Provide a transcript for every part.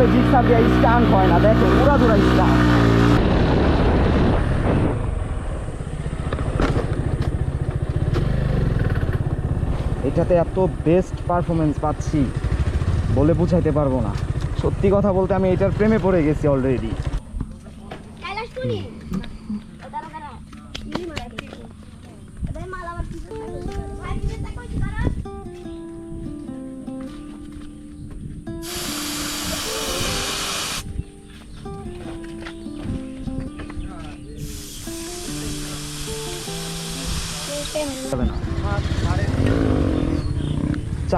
বলে জিক্সার দিয়ে স্টান্ট হয় না, দেখো, উড়া দুরা স্টান্ট এটাতে এত বেস্ট পারফরমেন্স পাচ্ছি বলে বুঝাইতে পারব না। সত্যি কথা বলতে আমি এটার প্রেমে পড়ে গেছি অলরেডি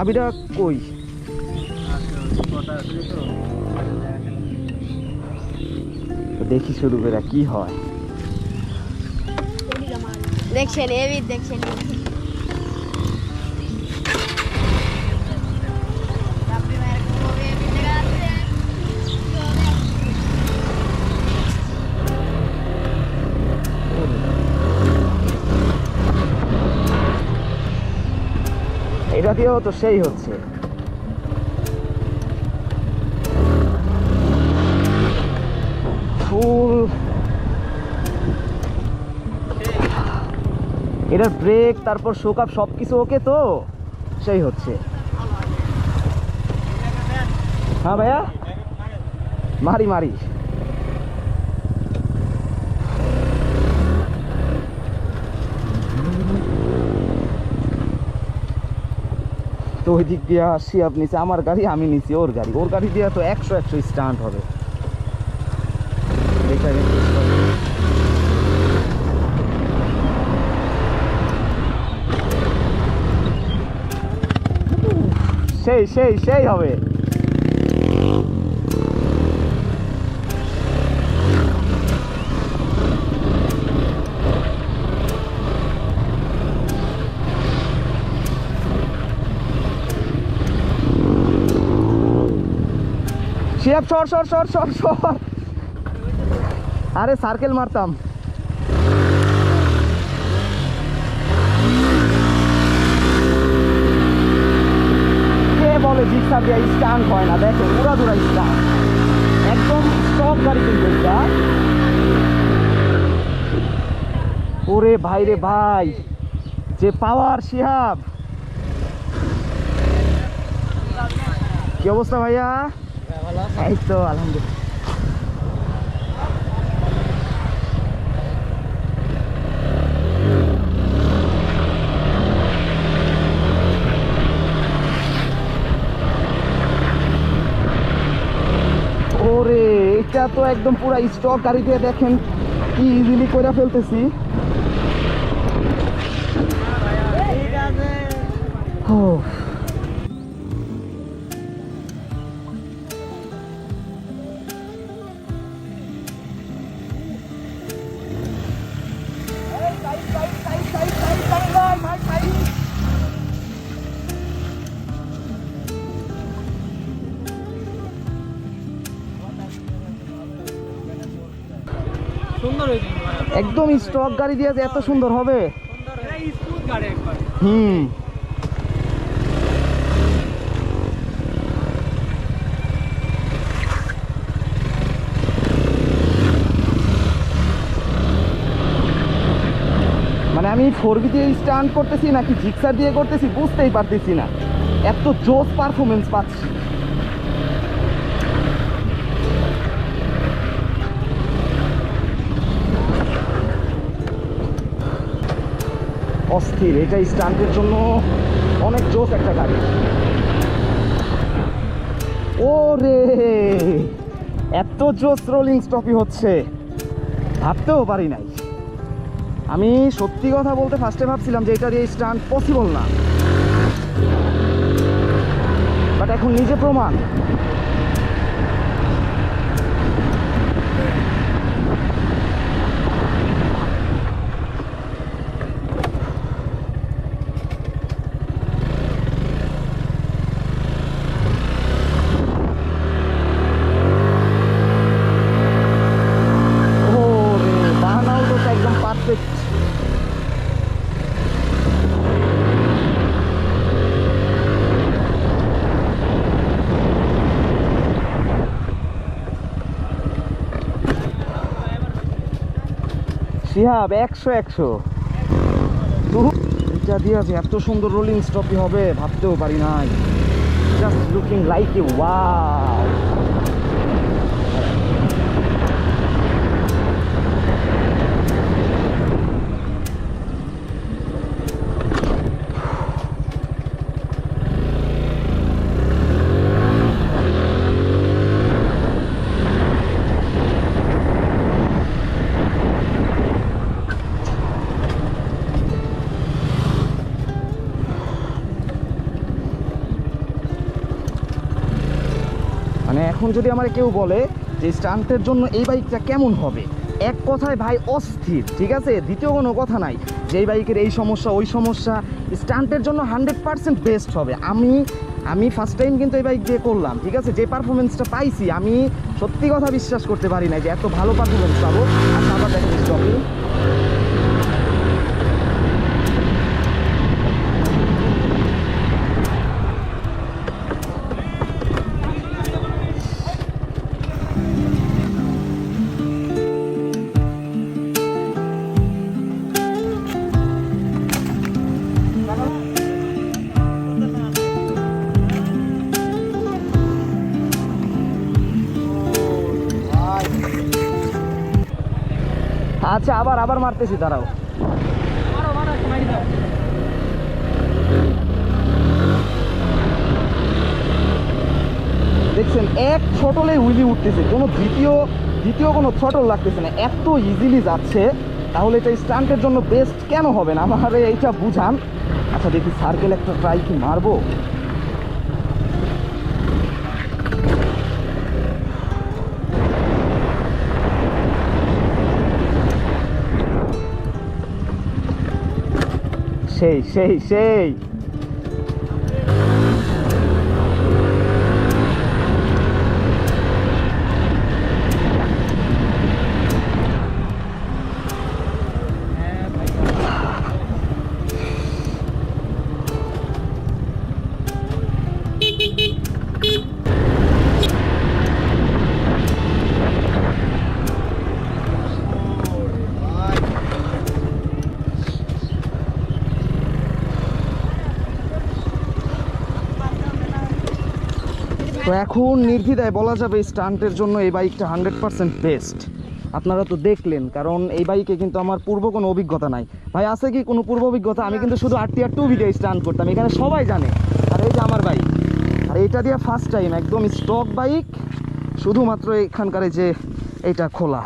চাবিটা কই? দেখি শুরু করে কি হয়। দেখছেন এবি দেখছেন। দিয়েও তো সেই হচ্ছে। ফুল। এটার ব্রেক তারপর শোক আপ সব কিছু ওকে তো? সেই হচ্ছে। হ্যাঁ ভাইয়া? মারি মারি। ওই দিক দিয়ে আপনি নিচে, আমার গাড়ি, আমি নিচে, ওর গাড়ি ওর গাড়ি দিয়ে তো একশো একশো স্টান্ট হবে। সেই সেই সেই হবে শিয়াব সর সর সর সর সর। আরে সার্কেল মারতাম। কে বলে জিক্সার দিয়ে স্টান্ট হয় না? দেখো, উড়া দুরা স্টান্ট একদম স্টক গাড়ি কিন্তু ওরে ভাই রে ভাই, যে পাওয়ার শিহাব। কি অবস্থা ভাইয়া? এই তো আলহামদুলিল্লাহ। ওরে এটা তো একদম পুরো স্টক গাড়ি দিয়ে দেখেন কি ইজিলি করে ফেলতেছি। ও একদম স্টক গাড়ি দিয়ে এত সুন্দর হবে? হুম। মানে আমি ফোর বি দিয়ে স্টান্ট করতেছি নাকি জিক্সার দিয়ে করতেছি বুঝতেই পারতেছি না। এত জোস পারফরমেন্স পাচ্ছি। অস্থির এটা স্টান্টের জন্য অনেক জোস একটা গাড়ি। ও রে এত জোস রোলিং স্টপই হচ্ছে, ভাবতেও পারি নাই। আমি সত্যি কথা বলতে ফার্স্টে ভাবছিলাম যে এটা দিয়ে স্টান্ট পসিবল না। বাট এখন নিজে প্রমাণ ওরে বাহানাও তো একদম পারফেক্ট শিহাব, একশো একশো। যে এত সুন্দর রোলিং স্টপই হবে, ভাবতেও পারি নাই। Just looking like a wow মানে এখন যদি আমার কেউ বলে যে স্টান্টের জন্য এই বাইকটা কেমন হবে? এক কথায় ভাই অস্থির, ঠিক আছে? দ্বিতীয় কোনো কথা নাই। যে এই বাইকের এই সমস্যা, ওই সমস্যা, স্টান্টের জন্য হান্ড্রেড পার্সেন্ট বেস্ট হবে। আমি আমি ফার্স্ট টাইম কিন্তু এই বাইক দিয়ে করলাম, ঠিক আছে? যে পারফরমেন্সটা পাইছি, আমি সত্যি কথা বিশ্বাস করতে পারি না যে এত ভালো পারফরমেন্স পাবো। আর আবার দেখেন স্টপি আচ্ছা আবার আবার মারতেছি, দাঁড়াও। দেখছেন, এক ছটলে উইলি উঠতেছে, কোনো দ্বিতীয় দ্বিতীয় কোনো ছটল লাগতেছে না, এত ইজিলি যাচ্ছে, তাহলে এটা স্টান্টের জন্য বেস্ট কেন হবে না? আমার এইটা বুঝান। আচ্ছা দেখি সার্কেল একটা ট্রাই কি মারবো? সেই সেই সেই এখন নির্দ্বিধায় বলা যাবে স্টান্টের জন্য এই বাইকটা হান্ড্রেড পার্সেন্ট বেস্ট। আপনারা তো দেখলেন, কারণ এই বাইকে কিন্তু আমার পূর্ব কোনো অভিজ্ঞতা নাই। ভাই, আছে কি কোনো পূর্ব অভিজ্ঞতা? আমি কিন্তু শুধু আটটি আর টু ভিডিও স্টান্ট করতাম, এখানে সবাই জানে। আর এই যে আমার বাইক, আর এটা দিয়ে ফার্স্ট টাইম একদম স্টক বাইক, শুধুমাত্র এখানকার যে এইটা খোলা।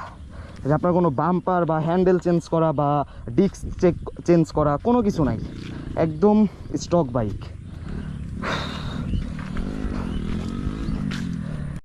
যে আপনার কোনো বাম্পার বা হ্যান্ডেল চেঞ্জ করা বা ডিস্ক চেক চেঞ্জ করা, কোনো কিছু নাই। একদম স্টক বাইক।